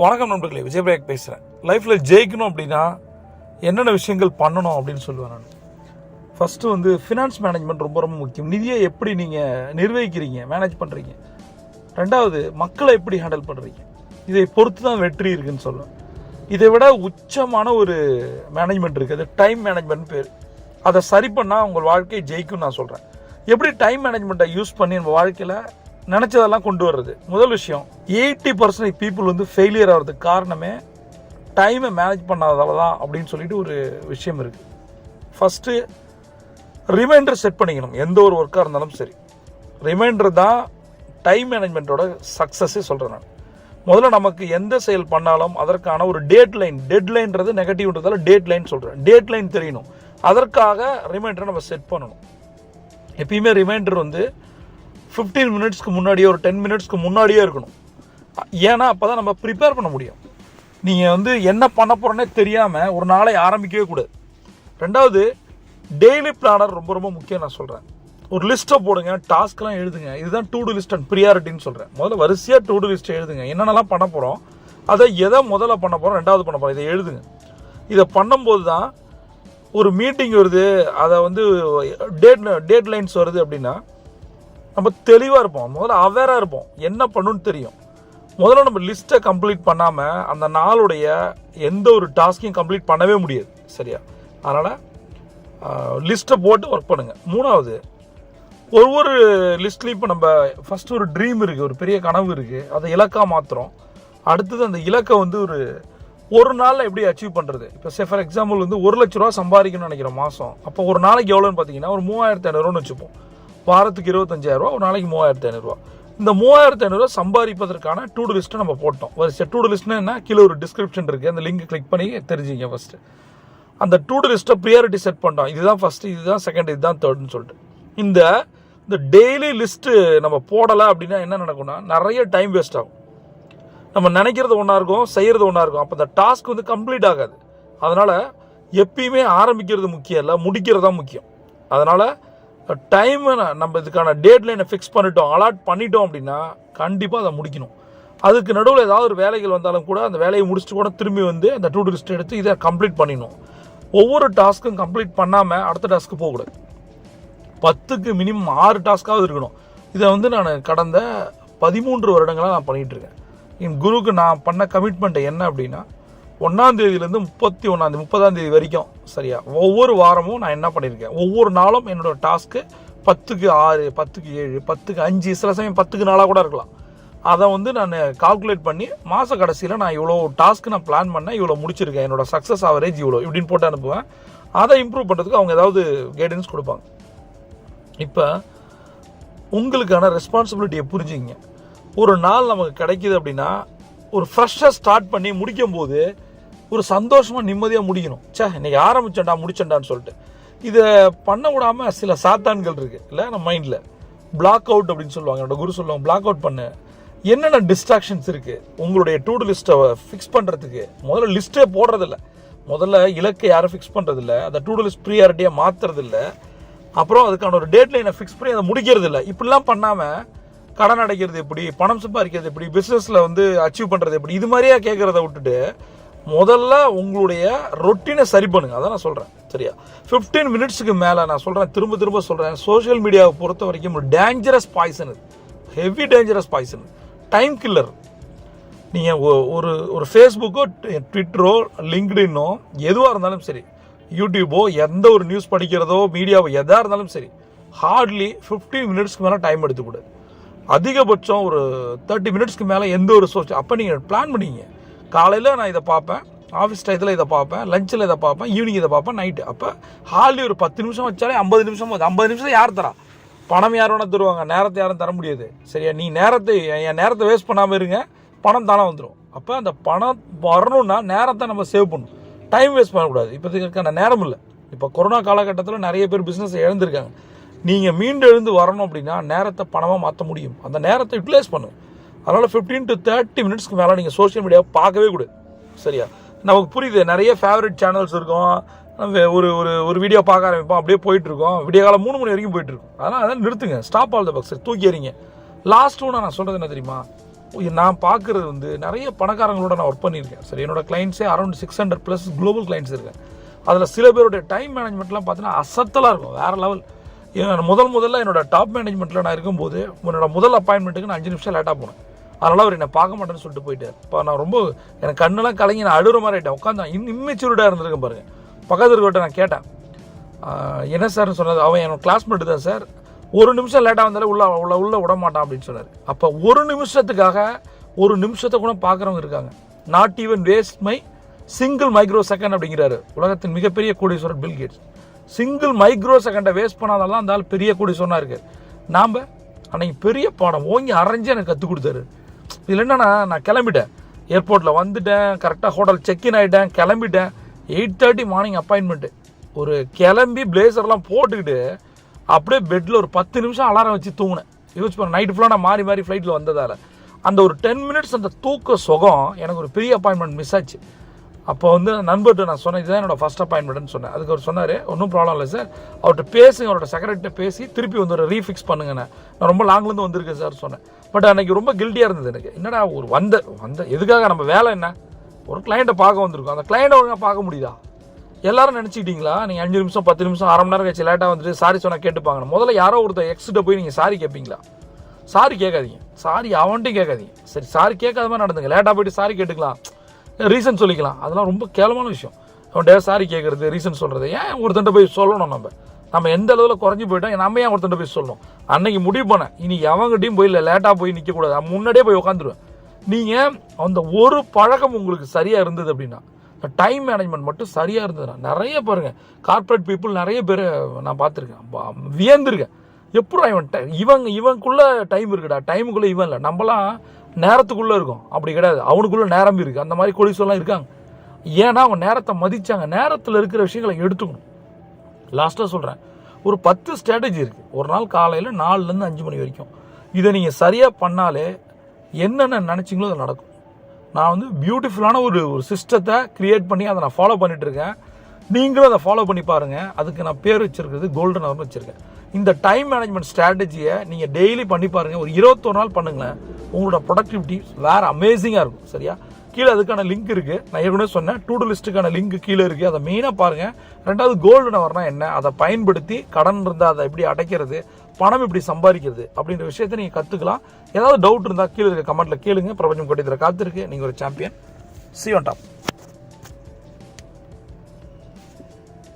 வணக்கம் நண்பர்களே விஜயபிரேக் பேசுகிறேன் லைஃப்பில் ஜெயிக்கணும் அப்படின்னா என்னென்ன விஷயங்கள் பண்ணணும் அப்படின்னு சொல்லுவேன் நான். ஃபஸ்ட்டு வந்து ஃபினான்ஸ் மேனேஜ்மெண்ட் ரொம்ப ரொம்ப முக்கியம். நிதியை எப்படி நீங்கள் நிர்வகிக்கிறீங்க மேனேஜ் பண்ணுறீங்க ரெண்டாவது மக்களை எப்படி ஹேண்டில் பண்ணுறீங்க இதை பொறுத்து தான் வெற்றி இருக்குன்னு சொல்லுவேன். இதை விட உச்சமான ஒரு மேனேஜ்மெண்ட் இருக்குது அது டைம் மேனேஜ்மெண்ட் பேர். அதை சரி பண்ணால் உங்கள் வாழ்க்கையை ஜெயிக்கும்னு நான் சொல்கிறேன் எப்படி டைம் மேனேஜ்மெண்ட்டை யூஸ் பண்ணி நம்ம வாழ்க்கையில் நினச்சதெல்லாம் கொண்டு வர்றது. முதல் விஷயம் எயிட்டி பர்சன்டேஜ் பீப்புள் வந்து ஃபெயிலியர் ஆகிறதுக்கு காரணமே டைமை மேனேஜ் பண்ணாததால தான் அப்படின்னு சொல்லிட்டு ஒரு விஷயம் இருக்குது ஃபஸ்ட்டு ரிமைண்டர் செட் பண்ணிக்கணும். எந்த ஒரு ஒர்க்காக இருந்தாலும் சரி. ரிமைண்டர் தான் டைம் மேனேஜ்மெண்ட்டோட சக்ஸஸே சொல்கிறேன் நான். முதல்ல நமக்கு எந்த செயல் பண்ணாலும் அதற்கான ஒரு டேட் லைன் டெட் லைன்றது நெகட்டிவ்ன்றதால டேட் லைன் சொல்கிறேன் டேட் லைன் தெரியணும். அதற்காக ரிமைண்டரை நம்ம செட் பண்ணணும். எப்பயுமே ரிமைண்டர் வந்து ஃபிஃப்டீன் மினிட்ஸ்க்கு முன்னாடியே ஒரு டென் மினிட்ஸ்க்கு முன்னாடியே இருக்கணும். ஏன்னா அப்போ தான் நம்ம ப்ரிப்பேர் பண்ண முடியும். நீங்கள் வந்து என்ன பண்ண போகிறோன்னே தெரியாமல் ஒரு நாளை ஆரம்பிக்கவே கூடாது. ரெண்டாவது டெய்லி பிளானர் ரொம்ப ரொம்ப முக்கியம் நான் சொல்கிறேன் ஒரு லிஸ்ட்டை போடுங்க டாஸ்க்லாம் எழுதுங்க. இதுதான் டூ டு லிஸ்ட் அண்ட் ப்ரியாரிட்டின்னு சொல்கிறேன் முதல்ல வரிசையாக டூ டு லிஸ்ட் எழுதுங்க. என்னென்னலாம் பண்ண போகிறோம் அதை எதை முதல்ல பண்ண போகிறோம் ரெண்டாவது பண்ண போகிறோம் இதை எழுதுங்க. இதை பண்ணும்போது தான் ஒரு மீட்டிங் வருது அதை வந்து டேட் டேட் லைன்ஸ் வருது அப்படின்னா நம்ம தெளிவாக இருப்போம். முதல்ல அவேராக இருப்போம். என்ன பண்ணுன்னு தெரியும். முதல்ல நம்ம லிஸ்ட்டை கம்ப்ளீட் பண்ணாமல் அந்த நாளுடைய எந்த ஒரு டாஸ்கையும் கம்ப்ளீட் பண்ணவே முடியாது. சரியா? அதனால் லிஸ்ட்டை போட்டு ஒர்க் பண்ணுங்கள் மூணாவது ஒவ்வொரு லிஸ்ட்லேயும் இப்போ நம்ம ஃபஸ்ட்டு ஒரு ட்ரீம் இருக்குது ஒரு பெரிய கனவு இருக்குது அதை இலக்காக மாற்றுறோம் அடுத்தது அந்த இலக்கை வந்து ஒரு ஒரு நாளில் எப்படி அச்சீவ் பண்ணுறது இப்போ சே ஃபார் எக்ஸாம்பிள் வந்து ஒரு லட்ச ரூபா சம்பாதிக்கணும்னு நினைக்கிறோம் மாதம் அப்போ ஒரு நாளைக்கு எவ்வளோன்னு பார்த்தீங்கன்னா ஒரு மூவாயிரத்து ஐநூறுவான்னு வச்சுப்போம். வாரத்துக்கு இருபத்தஞ்சாயிரரூவா ஒரு நாளைக்கு மூவாயிரத்து ஐநூறுரூவா இந்த மூவாயிரத்து ஐநூறுரூவா சம்பாதிப்பதற்கான டூடு லிஸ்ட்டை நம்ம போட்டோம். வரிசை டூடு லிஸ்ட்னா என்ன? கீழே ஒரு டிஸ்கிரிப்ஷன் இருக்குது அந்த லிங்க் கிளிக் பண்ணி தெரிஞ்சுங்க ஃபஸ்ட்டு அந்த டூடு லிஸ்ட்டை ப்ரியாரிட்டி செட் பண்ணோம் இதுதான் ஃபஸ்ட்டு இதுதான் செகண்ட் இதுதான் தேர்ட்னு சொல்லிட்டு. இந்த இந்த டெய்லி லிஸ்ட்டு நம்ம போடலை அப்படின்னா என்ன நடக்கும்னா நிறைய டைம் வேஸ்ட் ஆகும். நம்ம நினைக்கிறது ஒன்றா இருக்கும் செய்கிறது ஒன்றா இருக்கும். அப்போ இந்த டாஸ்க் வந்து கம்ப்ளீட் ஆகாது. அதனால் எப்பயுமே ஆரம்பிக்கிறது முக்கியம் இல்லை முடிக்கிறது தான் முக்கியம். அதனால் டைமை நம்ம இதுக்கான டேட் லைனை ஃபிக்ஸ் பண்ணிட்டோம் அலாட் பண்ணிட்டோம் அப்படின்னா கண்டிப்பாக அதை முடிக்கணும். அதுக்கு நடுவில் ஏதாவது ஒரு வேலைகள் வந்தாலும் கூட அந்த வேலையை முடிச்சுட்டு கூட திரும்பி வந்து அந்த டூ லிஸ்ட் எடுத்து இதை கம்ப்ளீட் பண்ணிடணும். ஒவ்வொரு டாஸ்க்கும் கம்ப்ளீட் பண்ணாமல் அடுத்த டாஸ்க்கு போகக்கூடாது. பத்துக்கு மினிமம் ஆறு டாஸ்க்காவது இருக்கணும். இதை வந்து நான் கடந்த பதிமூன்று வருடங்களாக நான் பண்ணிகிட்ருக்கேன் என் குருவுக்கு நான் பண்ண கமிட்மெண்ட் என்ன அப்படின்னா ஒன்றாம் தேதியிலேருந்து முப்பத்தி ஒன்றாந்தேதி முப்பதாம் தேதி வரைக்கும் சரியா? ஒவ்வொரு வாரமும் நான் என்ன பண்ணியிருக்கேன் ஒவ்வொரு நாளும் என்னோட டாஸ்க்கு பத்துக்கு ஆறு பத்துக்கு ஏழு பத்துக்கு அஞ்சு சில சமயம் பத்துக்கு நாளாக கூட இருக்கலாம். அதை வந்து நான் கால்குலேட் பண்ணி மாத கடைசியில் நான் இவ்வளோ டாஸ்க்கு நான் பிளான் பண்ணேன் இவ்வளோ முடிச்சிருக்கேன். என்னோடய சக்ஸஸ் ஆவரேஜ் இவ்வளோ இப்படின்னு போட்டு அனுப்புவேன். அதை இம்ப்ரூவ் பண்ணுறதுக்கு அவங்க ஏதாவது கைடன்ஸ் கொடுப்பாங்க. இப்போ உங்களுக்கான ரெஸ்பான்சிபிலிட்டியை புரிஞ்சுங்க ஒரு நாள் நமக்கு கிடைக்கிது அப்படின்னா ஒரு ஃப்ரெஷ்ஷாக ஸ்டார்ட் பண்ணி முடிக்கும் போது ஒரு சந்தோஷமாக நிம்மதியாக முடிக்கணும். சே இன்னைக்கு ஆரம்பிச்சேன்டா முடிச்சேன்டான்னு சொல்லிட்டு. இதை பண்ண விடாமல் சில சாத்தான்கள் இருக்குது இல்லை? நம்ம மைண்டில் பிளாக் அவுட் அப்படின்னு சொல்லுவாங்க. என்னோட குரு சொல்லுவாங்க பிளாக் அவுட் பண்ணு. என்னென்ன டிஸ்ட்ராக்ஷன்ஸ் இருக்குது உங்களுடைய டூ லிஸ்ட்டை ஃபிக்ஸ் பண்ணுறதுக்கு முதல்ல லிஸ்ட்டே போடுறதில்ல. முதல்ல இலக்கை யாரும் ஃபிக்ஸ் பண்ணுறதில்ல அந்த டூ லிஸ்ட் ப்ரியாரிட்டியாக மாற்றுறதில்ல அப்புறம் அதுக்கான ஒரு டேட் லைனை ஃபிக்ஸ் பண்ணி அதை முடிக்கிறது இல்லை இப்படிலாம் பண்ணாமல் கடன் அடைக்கிறது எப்படி? பணம் சம்பாதிக்கிறது எப்படி? பிஸ்னஸில் வந்து அச்சீவ் பண்ணுறது எப்படி? இது மாதிரியே கேட்குறத விட்டுட்டு முதல்ல உங்களுடைய ரொட்டீனை சரி பண்ணுங்க. அதான் நான் சொல்கிறேன் சரியா? ஃபிஃப்டீன் மினிட்ஸுக்கு மேலே நான் சொல்கிறேன் திரும்ப திரும்ப சொல்கிறேன் சோஷியல் மீடியாவை பொறுத்த வரைக்கும் ஒரு டேஞ்சரஸ் பாய்சன் இது heavy dangerous poison time killer நீங்கள் ஒரு ஒரு ஃபேஸ்புக்கோ ட்விட்டரோ லிங்க்டின்னோ எதுவாக இருந்தாலும் சரி யூடியூபோ எந்த ஒரு நியூஸ் படிக்கிறதோ மீடியாவோ எதாக இருந்தாலும் சரி ஹார்ட்லி ஃபிஃப்டீன் மினிட்ஸ்க்கு மேலே டைம் எடுத்துக்கூடாது அதிகபட்சம் ஒரு தேர்ட்டி மினிட்ஸ்க்கு மேலே எந்த ஒரு சோஷியல் அப்போ நீங்கள் பிளான் பண்ணிங்க காலையில் நான் இதை பார்ப்பேன் ஆஃபீஸ் டயத்தில் இதை பார்ப்பேன் லஞ்சில் இதை பார்ப்பேன் ஈவினிங் இதை பார்ப்பேன் நைட்டு அப்போ ஹாலி ஒரு பத்து நிமிஷம் வச்சாலே ஐம்பது நிமிஷம் போகுது. ஐம்பது நிமிஷம் யார் தரா? பணம் யார் வேணால் தருவாங்க. நேரத்தை யாரும் தர முடியாது. சரியா? நீ நேரத்தை என் நேரத்தை வேஸ்ட் பண்ணாமல் இருங்க. பணம் தானே வந்துடும் அப்போ அந்த பணம் வரணும்னா நேரத்தை நம்ம சேவ் பண்ணணும். டைம் வேஸ்ட் பண்ணக்கூடாது. இப்போதுக்கான நேரம் இல்லை. இப்போ கொரோனா காலகட்டத்தில் நிறைய பேர் பிஸ்னஸ் இழந்திருக்காங்க. நீங்கள் மீண்டு எழுந்து வரணும் அப்படின்னா நேரத்தை பணமாக மாற்ற முடியும். அந்த நேரத்தை யூட்டிலைஸ் பண்ணும் அதனால் ஃபிஃப்டீன் டு தேர்ட்டி மினிட்ஸ்க்கு மேலே நீங்கள் சோஷியல் மீடியாவை பார்க்கவே கூடாது. சரியா? நமக்கு புரியுது நிறைய ஃபேவரட் சேனல்ஸ் இருக்கும். நம்ம ஒரு ஒரு ஒரு வீடியோ பார்க்க ஆரம்பிப்போம் அப்படியே போயிட்டுருக்கோம். விடிய காலம் மூணு மணி வரைக்கும் போயிட்டுருக்கும். அதனால் அதை நிறுத்துங்க. ஸ்டாப் ஆல் த பக்ஸ் தூக்கி எறிங்க. லாஸ்ட் ஒன்று நான் சொல்கிறது என்ன தெரியுமா? நான் பார்க்குறது வந்து நிறைய பணக்காரங்களோட நான் ஒர்க் பண்ணியிருக்கேன். சரி என்னோட கிளைண்ட்ஸே around six hundred plus global clients இருக்கேன். அதில் சில பேருடைய டைம் மேனேஜ்மெண்ட்லாம் பார்த்தீங்கன்னா அசத்தலாக இருக்கும் வேறு லெவல் முதல் முதல்ல என்னோட டாப் மேனேஜ்மெண்ட்டில் நான் இருக்கும்போது என்னோட முதல் அப்பாயின்மெண்ட்டுக்கு நான் அஞ்சு நிமிஷம் லேட்டாக போனேன். அதனால் அவர் என்னை பார்க்க மாட்டேன்னு சொல்லிட்டு போயிட்டார். இப்போ நான் ரொம்ப எனக்கு கண்ணெல்லாம் கலங்கி நான் அழுகிற மாதிரி ஆகிட்டேன் உட்காந்து இன் இம்மெச்சூர்டாக இருந்திருக்கேன் பாருங்க. பக்கத்து இருக்கட்ட நான் கேட்டேன். என்ன சார்னு சொன்னது? அவன் என்னோட கிளாஸ்மேட்டு தான் சார் ஒரு நிமிஷம் லேட்டாக வந்தாலே உள்ள உள்ள உள்ள விட மாட்டான் அப்படின்னு சொன்னார். அப்போ ஒரு நிமிஷத்துக்காக ஒரு நிமிஷத்தை கூட பார்க்குறவங்க இருக்காங்க. Not even waste my single micro second அப்படிங்கிறாரு. உலகத்தின் மிகப்பெரிய கோடீஸ்வரர் பில் கேட்ஸ் சிங்கிள் மைக்ரோ செகண்டை வேஸ்ட் பண்ணாதெல்லாம் அந்த ஆள் பெரிய கோடீஸ்வரனா இருக்கு நாம் அன்னைக்கு பெரிய பாடம் ஓங்கி அரைஞ்சு எனக்கு கற்றுக் கொடுத்தாரு. இதில் என்னென்னா நான் கிளம்பிட்டேன். ஏர்போர்ட்டில் வந்துட்டேன் கரெக்டாக ஹோட்டல் செக்இன் ஆகிட்டேன் கிளம்பிட்டேன். எயிட் தேர்ட்டி மார்னிங் அப்பாயின்மெண்ட்டு ஒரு கிளம்பி பிளேசர்லாம் போட்டுக்கிட்டு அப்படியே பெட்டில் ஒரு பத்து நிமிஷம் அலாரம் வச்சு தூங்கினேன். யோசிச்சு பண்ண நைட்டு ஃபுல்லாக நான் மாறி மாறி ஃப்ளைட்டில் வந்ததால். அந்த ஒரு டென் மினிட்ஸ் அந்த தூக்க சுகம் எனக்கு ஒரு பெரிய அப்பாயின்மெண்ட் மிஸ் ஆச்சு. அப்போ வந்து நண்பர்கிட்ட நான் சொன்னேன் இதுதான் என்னோட ஃபஸ்ட் அப்பாயின்மெண்ட்னு சொன்னேன். அதுக்கு அவர் சொன்னார் ஒன்றும் ப்ராப்ளம் இல்லை சார் அவர்கிட்ட பேசுங்க அவரோட செக்ரட்டரிட்ட பேசி திருப்பி வந்து ஒரு ரீஃபிக்ஸ் பண்ணுங்கண்ணே. நான் ரொம்ப லாங்லேருந்து வந்திருக்கேன் சார் சொன்னேன். பட் அன்னைக்கு ரொம்ப கில்ட்டியாக இருந்தது எனக்கு. என்னடா ஒரு வந்த வந்த எதுக்காக நம்ம வேலை என்ன? ஒரு கிளைண்ட்டை பார்க்க வந்திருக்கோம். அந்த கிளைண்ட்டை ஒழுங்காக பார்க்க முடியுதா? எல்லாரும் நினச்சிக்கிட்டீங்களா நீங்கள் அஞ்சு நிமிஷம் பத்து நிமிஷம் அரை மணி நேரம் கழிச்சு லேட்டாக வந்துட்டு சாரி சொன்னால் கேட்டுப்பாங்க முதல்ல யாரோ ஒருத்தர் எக்ஸ்கிட்ட போய் நீங்கள் சாரி கேட்பீங்களா சாரி கேட்காதீங்க சாரி அவன்ட்டையும் கேட்காதீங்க சரி சாரி கேட்காத மாதிரி நடந்துங்க. லேட்டாக போயிட்டு சாரி கேட்டுக்கலாம். ரீசன் சொல்லிக்கலாம். அதெல்லாம் ரொம்ப கேவலமான விஷயம். அவன்கிட்ட சாரி கேட்குறது ரீசன் சொல்கிறது ஏன் ஒருத்தன்ட்ட போய் சொல்லணும் நம்ம? நம்ம எந்த அளவில் குறைஞ்சி போயிட்டோம் நம்ம ஏன் ஒருத்தன்ட்ட போய் சொல்லணும்? அன்னைக்கு முடிவு பண்ணேன். இனி எவங்கிட்டையும் போய் இல்லை லேட்டாக போய் நிற்கக்கூடாது நான் முன்னாடியே போய் உட்காந்துருவேன் நீங்கள் அந்த ஒரு பழக்கம் உங்களுக்கு சரியாக இருந்தது அப்படின்னா டைம் மேனேஜ்மெண்ட் மட்டும் சரியாக இருந்ததுன்னா நிறைய பாருங்கள் கார்ப்பரேட் பீப்புள் நிறைய பேர் நான் பார்த்துருக்கேன். வியந்திருக்கேன். எப்படா இவன் டைம் இவங்க இவனுக்குள்ள டைம் இருக்குடா. டைமுக்குள்ளே இவன் இல்லை. நம்மலாம் நேரத்துக்குள்ளே இருக்கும். அப்படி கிடையாது. அவனுக்குள்ளே நேரம் இருக்குது அந்த மாதிரி கொலிசெல்லாம் இருக்காங்க. ஏன்னா அவங்க நேரத்தை மதித்தாங்க நேரத்தில் இருக்கிற விஷயங்களை எடுத்துக்கணும். லாஸ்ட்டாக சொல்கிறேன் ஒரு பத்து ஸ்ட்ராட்டஜி இருக்குது ஒரு நாள் காலையில் நாலுலேருந்து அஞ்சு மணி வரைக்கும். இதை நீங்கள் சரியாக பண்ணாலே என்னென்ன நினச்சிங்களோ அது நடக்கும். நான் வந்து பியூட்டிஃபுல்லான ஒரு ஒரு சிஸ்டத்தை க்ரியேட் பண்ணி அதை நான் ஃபாலோ பண்ணிட்டு இருக்கேன். நீங்களும் அதை ஃபாலோ பண்ணி பாருங்கள் அதுக்கு நான் பேர் வச்சுருக்கிறது கோல்டன் ஹவர்னு வச்சுருக்கேன். இந்த டைம் மேனேஜ்மெண்ட் ஸ்ட்ராட்டஜியை நீங்கள் டெய்லி பண்ணி பாருங்கள் ஒரு இருபத்தொரு நாள் பண்ணுங்களேன். உங்களோட ப்ரொடக்டிவிட்டி வேறு அமேசிங்காக இருக்கும். சரியா? கீழே அதுக்கான லிங்க் இருக்குது நான் ஏற்கனவே சொன்னேன் டூ லிஸ்ட்டுக்கான லிங்க் கீழே இருக்குது அதை மெயினாக பாருங்கள் ரெண்டாவது கோல்டு ஹவர்னா என்ன? அதை பயன்படுத்தி கடன் இருந்தால் அதை எப்படி அடைக்கிறது? பணம் இப்படி சம்பாதிக்கிறது? அப்படின்ற விஷயத்தை நீங்கள் கற்றுக்கலாம் ஏதாவது டவுட் இருந்தால் கீழே இருக்க கமெண்ட்டில் கேளுங்க. பிரபஞ்சம் கொட்டியத்தில் காத்திருக்கு. நீங்கள் ஒரு சாம்பியன் சி ஒன் டாப்